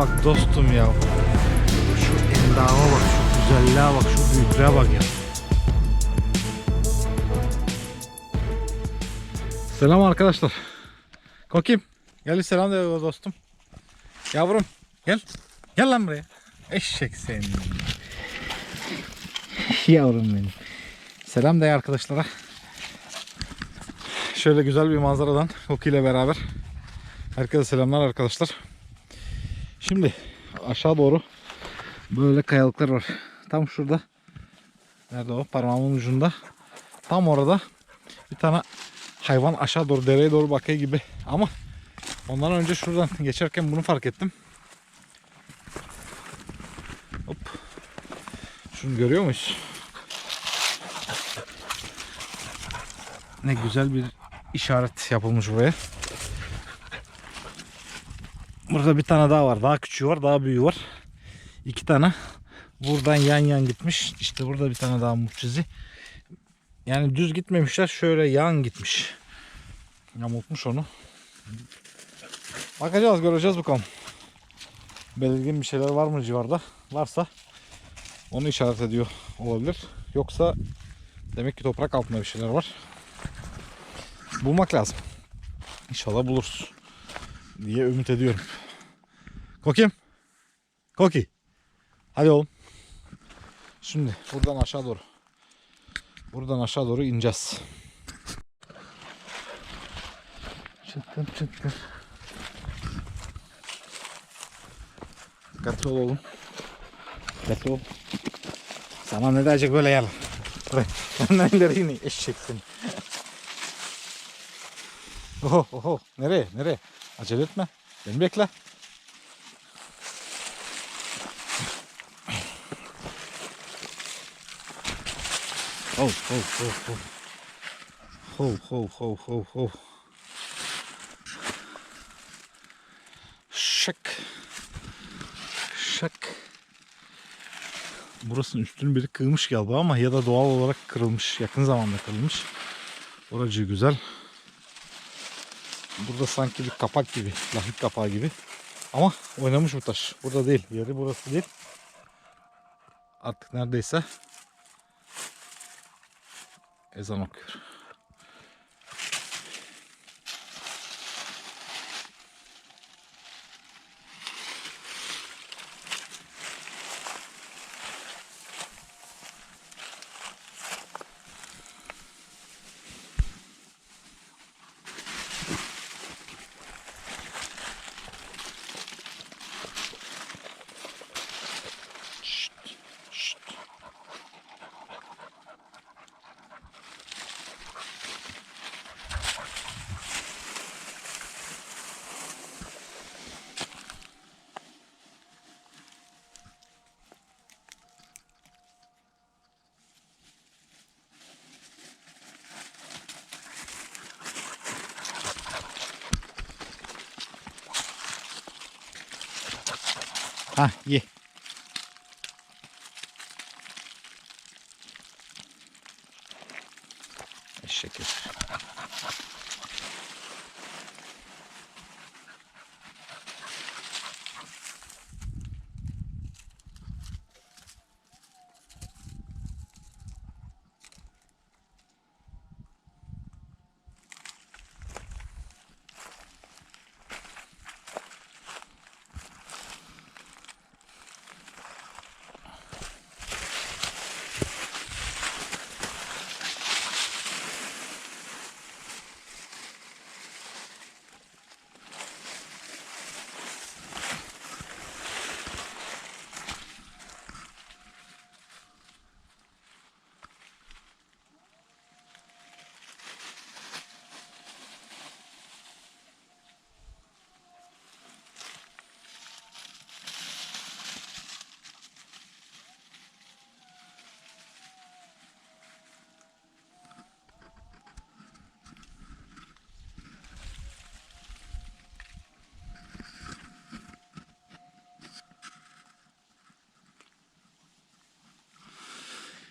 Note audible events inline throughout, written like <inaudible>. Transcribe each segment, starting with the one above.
Bak dostum ya. Şu endama bak, şu güzelliğe bak, şu büyüklüğe bak ya. Selam arkadaşlar. Kokim. Gel selam de dostum. Yavrum gel. Gel lan buraya. Eşek senin. Yavrum benim. Selam de arkadaşlara. Şöyle güzel bir manzaradan Koki ile beraber. Herkese selamlar arkadaşlar. Şimdi aşağı doğru böyle kayalıklar var. Tam şurada. Nerede o? Parmağımın ucunda. Tam orada bir tane hayvan aşağı doğru dereye doğru bakıyor gibi. Ama ondan önce şuradan <laughs> geçerken bunu fark ettim. Hop. Şunu görüyor muyuz? Ne güzel bir işaret yapılmış buraya. Burada bir tane daha var. Daha küçüğü var, daha büyüğü var. İki tane buradan yan yan gitmiş. İşte burada bir tane daha mucizi. Yani düz gitmemişler. Şöyle yan gitmiş. Yamultmuş onu. Bakacağız, göreceğiz bakalım. Belirgin bir şeyler var mı civarda? Varsa onu işaret ediyor olabilir. Yoksa demek ki toprak altında bir şeyler var. Bulmak lazım. İnşallah buluruz diye ümit ediyorum. Kokim. Koki. Hadi oğlum. Şimdi buradan aşağı doğru. Buradan aşağı doğru ineceğiz. Çıktım çıktım. Dikkatli ol oğlum. Dikkatli ol. Sana ne diyecek böyle yer? Benden ileri yine eşek seni. Oho oho. Nereye? Nereye? Acele etme. Beni bekle. Ho ho ho ho. Ho ho ho ho ho. Şak. Şak. Burasının üstünü biri kırmış galiba ama ya da doğal olarak kırılmış. Yakın zamanda kırılmış. Oracı güzel. Burada sanki bir kapak gibi, lahit kapağı gibi. Ama oynamış bu taş. Burada değil. Yeri burası değil. Artık neredeyse Ez a Ha ye. Eşek herif.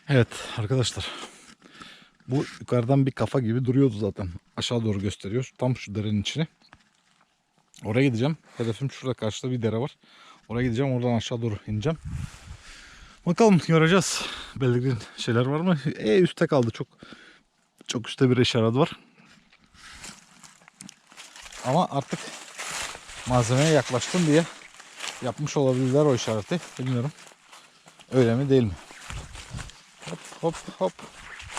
Evet arkadaşlar. Bu yukarıdan bir kafa gibi duruyordu zaten. Aşağı doğru gösteriyor. Tam şu derenin içine. Oraya gideceğim. Hedefim şurada karşıda bir dere var. Oraya gideceğim. Oradan aşağı doğru ineceğim. Bakalım göreceğiz. Belirgin şeyler var mı? E üstte kaldı. Çok çok üstte bir işaret var. Ama artık malzemeye yaklaştım diye yapmış olabilirler o işareti. Bilmiyorum. Öyle mi değil mi? Hop hop hop.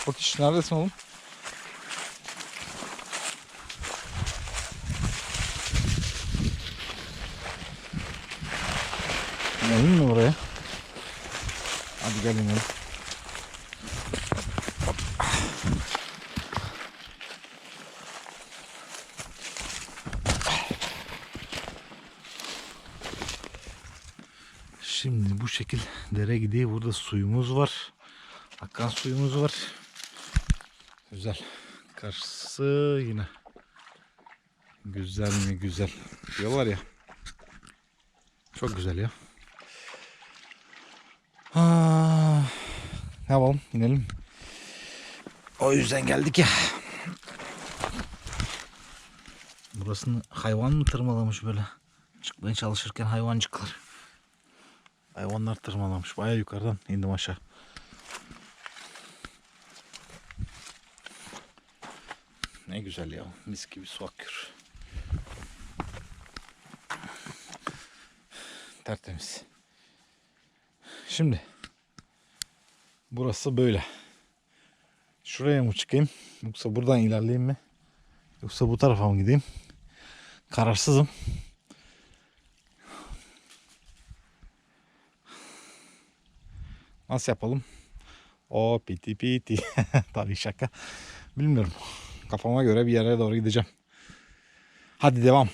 Bak iş neredesin oğlum? İnelim mi buraya? Hadi gel inelim. Şimdi bu şekil dere gidiyor. Burada suyumuz var. Akan suyumuz var. Güzel. Karşısı yine. Güzel mi güzel. Diyorlar ya. Çok güzel ya. Ha, ne yapalım? İnelim. O yüzden geldik ya. Burasını hayvan mı tırmalamış böyle? Çıkmaya çalışırken hayvancıklar. Hayvanlar tırmalamış. Baya yukarıdan indim aşağı. Ne güzel ya. Mis gibi su akıyor. Tertemiz. Şimdi burası böyle. Şuraya mı çıkayım? Yoksa buradan ilerleyeyim mi? Yoksa bu tarafa mı gideyim? Kararsızım. Nasıl yapalım? O piti piti. <laughs> Tabii şaka. Bilmiyorum. Kafama göre bir yere doğru gideceğim. Hadi devam.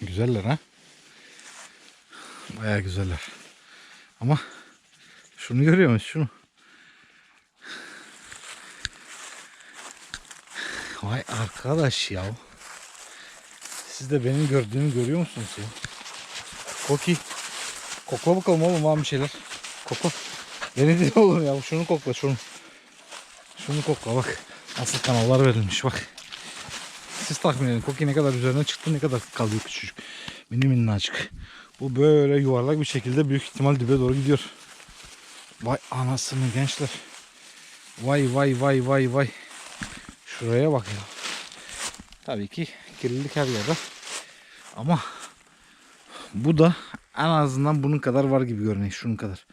Güzeller ha. Baya güzeller. Ama şunu görüyor musun? Şunu. Vay arkadaş ya. Siz de benim gördüğümü görüyor musunuz ya? Koki. Kokla bakalım oğlum var bir şeyler. Kokla. Değil <laughs> oğlum ya. Şunu kokla şunu. Şunu kokla bak. Nasıl kanallar verilmiş bak. Siz tahmin edin. Koki ne kadar üzerine çıktı ne kadar kalıyor küçücük. Mini minnacık. Bu böyle yuvarlak bir şekilde büyük ihtimal dibe doğru gidiyor. Vay anasını gençler. Vay vay vay vay vay. Şuraya bak ya. Tabii ki kirlilik her yerde. Ama bu da en azından bunun kadar var gibi görünüyor. Şunun kadar.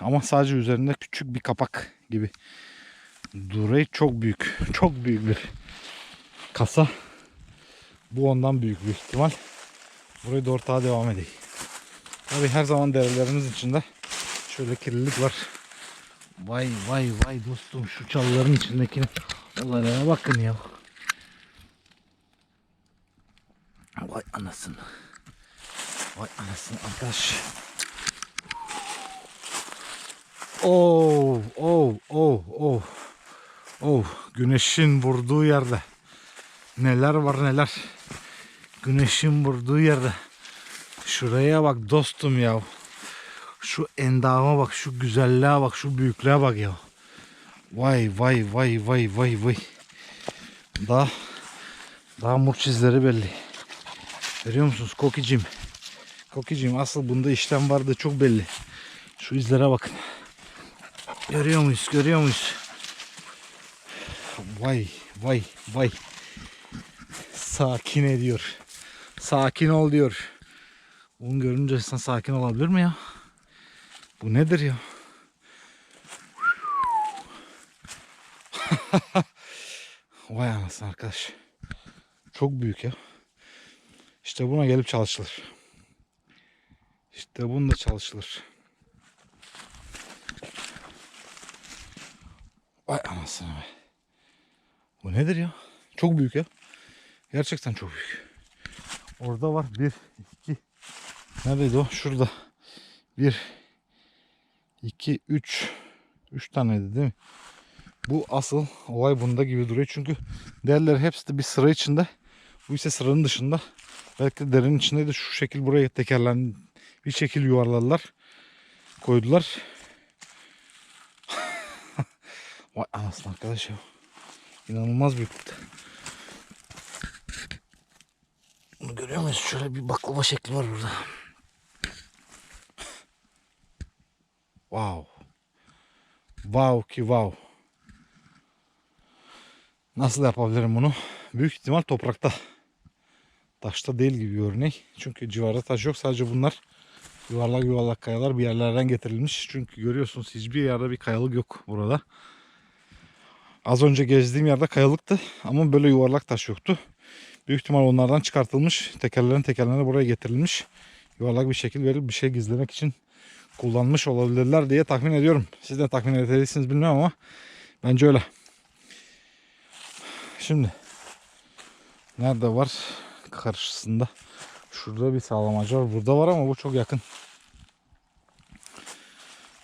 Ama sadece üzerinde küçük bir kapak gibi. Duray çok büyük. Çok büyük bir kasa. Bu ondan büyük bir ihtimal. Burayı da ortağa devam edeyim. Tabii her zaman derelerimiz içinde şöyle kirlilik var. Vay vay vay dostum şu çalıların içindeki olaylara bakın ya. Vay anasını. Vay anasını arkadaş. Oh, oh, oh, oh. Oh, güneşin vurduğu yerde. Neler var neler. Güneşin vurduğu yerde. Şuraya bak dostum ya. Şu endama bak, şu güzelliğe bak, şu büyüklüğe bak ya. Vay vay vay vay vay vay. Daha daha murç izleri belli. Görüyor musunuz Kokicim? Kokicim asıl bunda işlem vardı çok belli. Şu izlere bakın. Görüyor muyuz? Görüyor muyuz? Vay vay vay. Sakin ediyor. Sakin ol diyor. Bunu görünce insan sakin olabilir mi ya? Bu nedir ya? <laughs> Vay anasını arkadaş. Çok büyük ya. İşte buna gelip çalışılır. İşte bunda çalışılır. Vay anasını be. Bu nedir ya? Çok büyük ya. Gerçekten çok büyük. Orada var bir, iki. Neredeydi o? Şurada. Bir, iki, üç. Üç taneydi değil mi? Bu asıl olay bunda gibi duruyor. Çünkü diğerleri hepsi de bir sıra içinde. Bu ise sıranın dışında. Belki de derenin içinde de şu şekil buraya tekerlen bir şekil yuvarladılar. Koydular. <laughs> Vay anasını arkadaş ya. İnanılmaz büyüklükte. Bunu görüyor muyuz? Şöyle bir baklava şekli var burada. Wow. Wow ki wow. Nasıl yapabilirim bunu? Büyük ihtimal toprakta. Taşta değil gibi görünüyor. Çünkü civarda taş yok. Sadece bunlar yuvarlak yuvarlak kayalar bir yerlerden getirilmiş. Çünkü görüyorsunuz hiçbir yerde bir kayalık yok burada. Az önce gezdiğim yerde kayalıktı ama böyle yuvarlak taş yoktu. Büyük ihtimal onlardan çıkartılmış. Tekerlerin tekerlerine buraya getirilmiş. Yuvarlak bir şekil verip bir şey gizlemek için kullanmış olabilirler diye tahmin ediyorum. Siz de tahmin edebilirsiniz bilmiyorum ama bence öyle. Şimdi nerede var? Karşısında. Şurada bir sağlamacı var. Burada var ama bu çok yakın.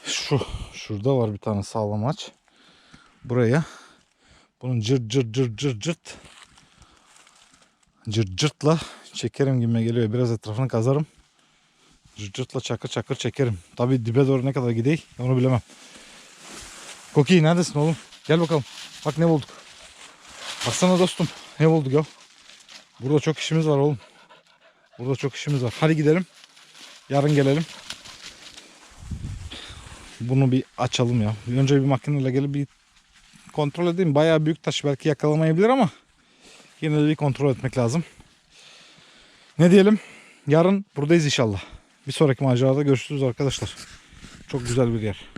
Şu şurada var bir tane sağlamaç. Buraya bunun cırt cırt cırt cırt cırt cırt cırtla çekerim gibi geliyor. Biraz etrafını kazarım. Cırt cırtla çakır çakır çekerim. Tabi dibe doğru ne kadar gideyim onu bilemem. Koki neredesin oğlum? Gel bakalım. Bak ne bulduk. Baksana dostum. Ne bulduk ya? Burada çok işimiz var oğlum. Burada çok işimiz var. Hadi gidelim. Yarın gelelim. Bunu bir açalım ya. Önce bir makineyle gelip bir kontrol edeyim. Bayağı büyük taş belki yakalamayabilir ama yine de bir kontrol etmek lazım. Ne diyelim? Yarın buradayız inşallah. Bir sonraki macerada görüşürüz arkadaşlar. Çok güzel bir yer.